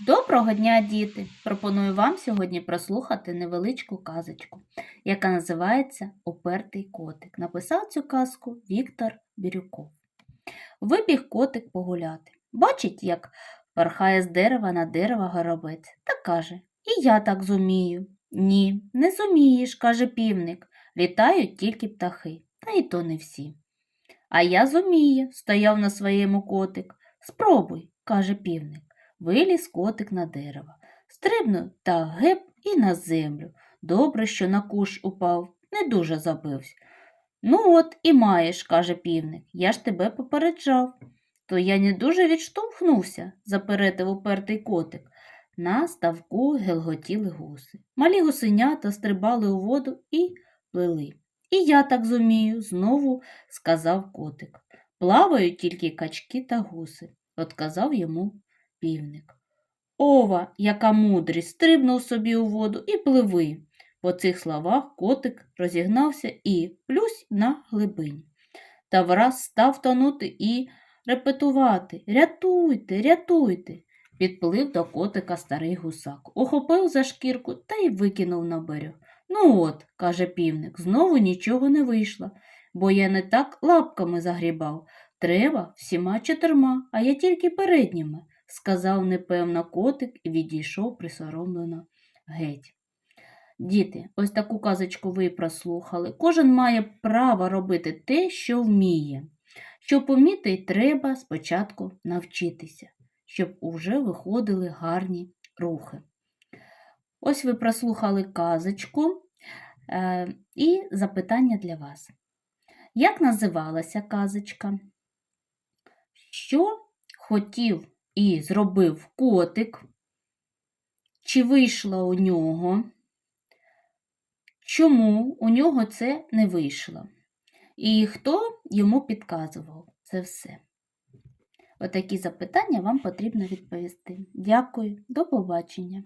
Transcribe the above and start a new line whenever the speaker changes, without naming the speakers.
Доброго дня, діти! Пропоную вам сьогодні прослухати невеличку казочку, яка називається Упертий котик. Написав цю казку Віктор Бірюков. Вибіг котик погуляти. Бачить, як порхає з дерева на дерево горобець, та каже: І я так зумію. Ні, не зумієш, каже півник. Літають тільки птахи, та й то не всі. А я зумію, стояв на своєму котик. Спробуй, каже півник. Виліз котик на дерево, стрибнув та геп і на землю. Добре, що на кущ упав, не дуже забився. Ну от і маєш, каже півник, я ж тебе попереджав. То я не дуже відштовхнувся, запередив упертий котик. На ставку гелготіли гуси. Малі гусенята стрибали у воду і плили. І я так зумію, знову сказав котик. Плавають тільки качки та гуси, отказав йому півник. Ова, яка мудрість, стрибнув собі у воду і пливи. По цих словах котик розігнався і плюсь на глибині. Та враз став тонути і репетувати Рятуйте, рятуйте. Підплив до котика старий гусак, ухопив за шкірку та й викинув на берег. Ну от, каже півник, знову нічого не вийшло, бо я не так лапками загрібав. Треба всіма чотирма, а я тільки передніми сказав непевно котик і відійшов присоромлено геть. Діти, ось таку казочку ви прослухали. Кожен має право робити те, що вміє. Щоб поміти, треба спочатку навчитися, щоб уже виходили гарні рухи. Ось ви прослухали казочку е, і запитання для вас. Як називалася казочка? Що хотів і зробив котик, чи вийшло у нього, чому у нього це не вийшло, і хто йому підказував це все. Отакі запитання вам потрібно відповісти. Дякую, до побачення.